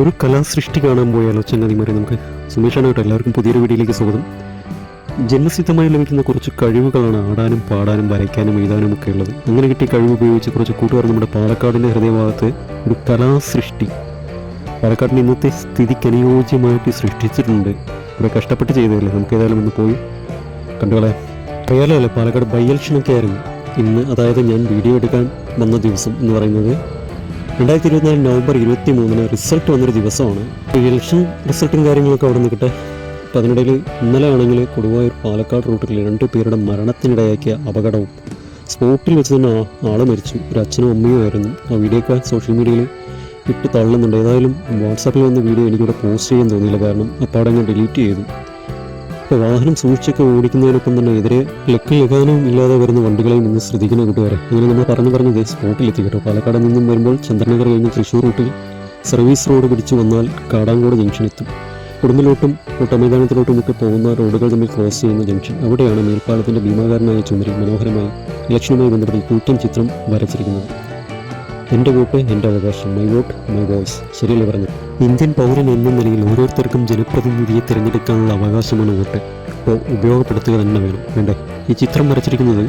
ഒരു കലാസൃഷ്ടി കാണാൻ പോയാലോ ചങ്ങാതിമാരെ നമുക്ക്? സുമേഷാണ് കേട്ടോ എല്ലാവർക്കും പുതിയൊരു വീഡിയോയിലേക്ക് സ്വാഗതം. ജന്മസിദ്ധമായി ലഭിക്കുന്ന കുറച്ച് കഴിവുകളാണ് ആടാനും പാടാനും വരയ്ക്കാനും എഴുതാനും ഒക്കെ ഉള്ളത്. അങ്ങനെ കിട്ടിയ കഴിവ് ഉപയോഗിച്ച് കുറച്ച് കൂട്ടുകാർ നമ്മുടെ പാലക്കാടിന്റെ ഹൃദയഭാഗത്ത് ഒരു കലാസൃഷ്ടി പാലക്കാടിന്റെ ഇന്നത്തെ സ്ഥിതിക്ക് അനുയോജ്യമായിട്ട് സൃഷ്ടിച്ചിട്ടുണ്ട്. ഇവിടെ കഷ്ടപ്പെട്ട് ചെയ്തതല്ലേ? നമുക്ക് ഏതായാലും ഒന്ന് പോയി കണ്ടുകളെ അറിയാലോ അല്ലേ പാലക്കാട് ബൈ ഇലക്ഷനൊക്കെ ആയിരുന്നു. ഇന്ന് അതായത് ഞാൻ വീഡിയോ എടുക്കാൻ വന്ന ദിവസം എന്ന് പറയുന്നത് രണ്ടായിരത്തി ഇരുപത്തിനാല് നവംബർ ഇരുപത്തി മൂന്നിന് റിസൾട്ട് വന്നൊരു ദിവസമാണ്. ഇലക്ഷൻ റിസൾട്ടും കാര്യങ്ങളൊക്കെ അവിടെ നിൽക്കട്ടെ അപ്പം അതിനിടയിൽ ഇന്നലെ ആണെങ്കിൽ കൊടുവായൂർ പാലക്കാട് റൂട്ടിൽ രണ്ട് പേരുടെ മരണത്തിനിടയാക്കിയ അപകടവും സ്പോട്ടിൽ വെച്ച് തന്നെ ആ- ആൾ മരിച്ചു. ഒരു അച്ഛനും അമ്മയും ആയിരുന്നു. ആ വീഡിയോ ഒക്കെ സോഷ്യൽ മീഡിയയിൽ ഇട്ട് തള്ളുന്നുണ്ട്. ഏതായാലും വാട്സാപ്പിൽ വന്ന വീഡിയോ എനിക്കിവിടെ പോസ്റ്റ് ചെയ്യാൻ തോന്നിയില്ല. കാരണം അപ്പാടെ ഞാൻ ഡിലീറ്റ് ചെയ്തു. വാഹനം സൂക്ഷിച്ചൊക്കെ ഓടിക്കുന്നതിനൊപ്പം തന്നെ എതിരെ ലക്ക് ലഗാനവും ഇല്ലാതെ വരുന്ന വണ്ടികളിൽ നിന്ന് ശ്രദ്ധിക്കുന്ന കൂട്ടുകാരെ. അങ്ങനെ നമ്മൾ പറഞ്ഞു പറഞ്ഞത് സ്പോട്ടിലെത്തി കേട്ടോ. പാലക്കാട് നിന്നും വരുമ്പോൾ ചന്ദ്രനഗർ കഴിഞ്ഞ് തൃശ്ശൂർ റൂട്ടിൽ സർവീസ് റോഡ് പിടിച്ചു വന്നാൽ കാടാങ്കോട് ജംഗ്ഷൻ എത്തും. കുടുംബിലോട്ടും കൂട്ടമൈതാനത്തിലോട്ടും ഒക്കെ പോകുന്ന റോഡുകൾ തമ്മിൽ ക്രോസ് ചെയ്യുന്ന ജംഗ്ഷൻ. അവിടെയാണ് മേൽപ്പാലത്തിന്റെ ഭീമാകാരനായ ചുമരിൽ മനോഹരമായി ഇലക്ഷനുമായി ബന്ധപ്പെട്ട് കൂറ്റൻ ചിത്രം വരച്ചിരിക്കുന്നത്. എന്റെ വോട്ട് എന്റെ അവകാശം. മൈ വോട്ട് മൈ വോയ്സ് ശരിയല്ലേ പറഞ്ഞു ഇന്ത്യൻ പൗരൻ എന്ന നിലയിൽ ഓരോരുത്തർക്കും ജനപ്രതിനിധിയെ തിരഞ്ഞെടുക്കാനുള്ള അവകാശമാണ് വോട്ട്. അപ്പോൾ ഉപയോഗപ്പെടുത്തുക തന്നെ വേണം. വേണ്ടേ ഈ ചിത്രം വരച്ചിരിക്കുന്നത്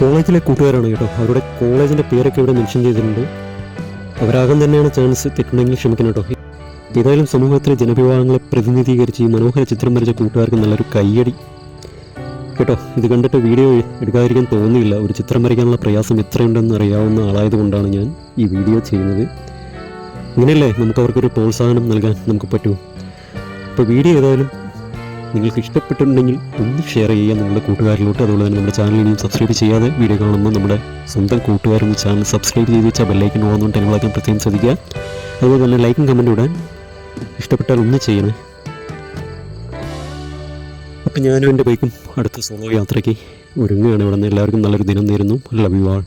കോളേജിലെ കൂട്ടുകാരാണ് കേട്ടോ. അവരുടെ കോളേജിന്റെ പേരൊക്കെ ഇവിടെ മെൻഷൻ ചെയ്തിട്ടുണ്ട്. അവരാകം തന്നെയാണ് ചാൻസ് തെറ്റുണ്ടെങ്കിൽ ക്ഷമിക്കണം കേട്ടോ. ഏതായാലും സമൂഹത്തിലെ ജനവിഭാഗങ്ങളെ പ്രതിനിധീകരിച്ച് ഈ മനോഹര ചിത്രം വരച്ച കൂട്ടുകാർക്ക് നല്ലൊരു കയ്യടി. കേട്ടോ ഇത് കണ്ടിട്ട് വീഡിയോ എടുക്കാതിരിക്കാൻ തോന്നിയില്ല. ഒരു ചിത്രം വരയ്ക്കാനുള്ള പ്രയാസം എത്രയുണ്ടെന്ന് അറിയാവുന്ന ആളായതുകൊണ്ടാണ് ഞാൻ ഈ വീഡിയോ ചെയ്യുന്നത്. ഇങ്ങനെയല്ലേ നമുക്ക് അവർക്കൊരു പ്രോത്സാഹനം നൽകാൻ നമുക്ക് പറ്റൂ? അപ്പോൾ വീഡിയോ ഏതായാലും നിങ്ങൾക്ക് ഇഷ്ടപ്പെട്ടിട്ടുണ്ടെങ്കിൽ ഒന്ന് ഷെയർ ചെയ്യുക നിങ്ങളുടെ കൂട്ടുകാരിലോട്ട്. അതുപോലെ തന്നെ നമ്മുടെ ചാനൽ ഇനിയും സബ്സ്ക്രൈബ് ചെയ്യാതെ വീഡിയോ കാണുമ്പോൾ നമ്മുടെ സ്വന്തം കൂട്ടുകാരും ചാനൽ സബ്സ്ക്രൈബ് ചെയ്ത് വെച്ചാൽ ബെല്ലൈക്കൻ പോകുന്നുണ്ട് നിങ്ങളൊക്കെ പ്രത്യേകം ശ്രദ്ധിക്കുക. അതുപോലെ തന്നെ ലൈക്കും കമന്റും ഇടാൻ ഇഷ്ടപ്പെട്ടാൽ ഒന്ന് ചെയ്യണേ. അപ്പം ഞാനും എന്റെ ബൈക്കും അടുത്ത സോളോ യാത്രയ്ക്ക് ഒരുങ്ങുകയാണ്. ഇവിടെ നിന്ന് എല്ലാവർക്കും നല്ലൊരു ദിനം നേരുന്നു. Love you all